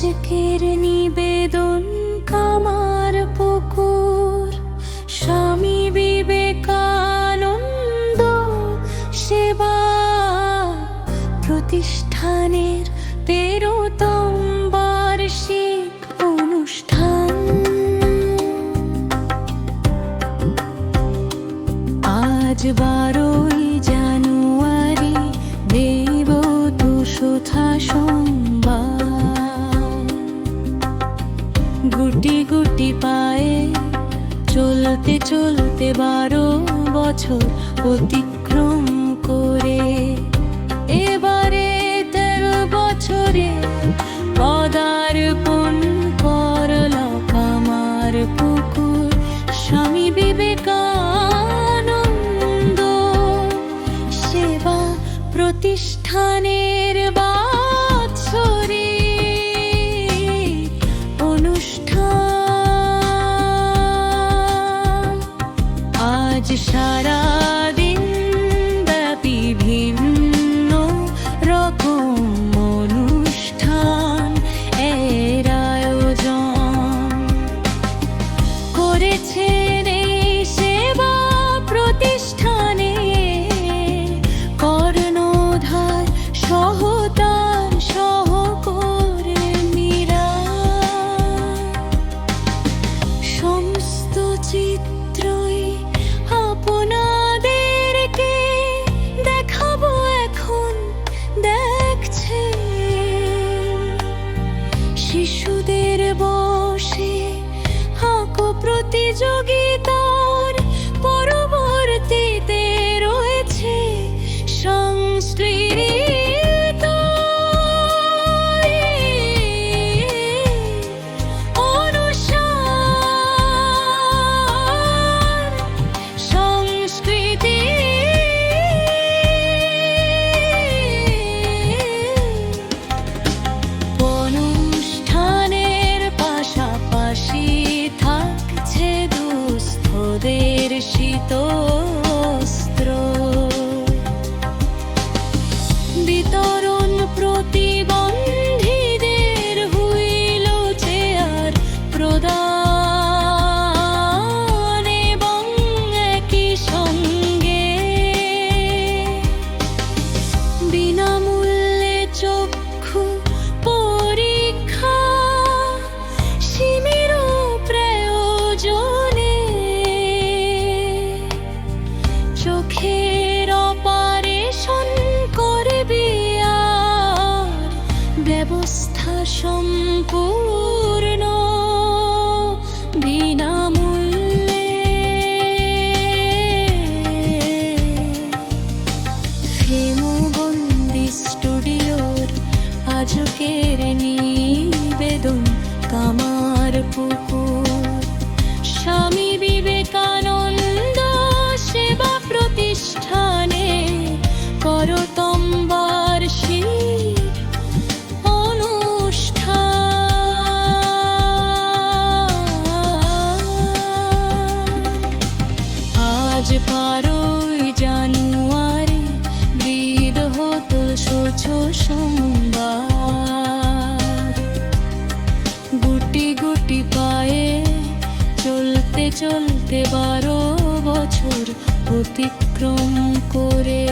আজকের নিবেদন কামার পুকুর। স্বামী বিবেকানন্দ সেবা প্রতিষ্ঠানের তেরোতম বার্ষিক অনুষ্ঠান। আজ বারোই বারো বছর অতিক্রম করে, এবারে তেরো বছরে পদার্পণ করলা কামার পুকুর। স্বামী বিবেকানন্দ সেবা প্রতিষ্ঠানের বাৎসরে আজ ব্যাপী ভিন্ন রকম অনুষ্ঠান এর আয়োজন। করেছেন এই সেবা প্রতিষ্ঠানে কর্ণধার সহতার সহকর্মীরা সমস্ত চিত্রই yo স্টুডিওর আজকের নিবেদন কামার পুকুর। স্বামী বিবেকানন্দ জানুয়ারি গুটি গুটি পায়ে চলতে চলতে বারো বছর অতিক্রম করে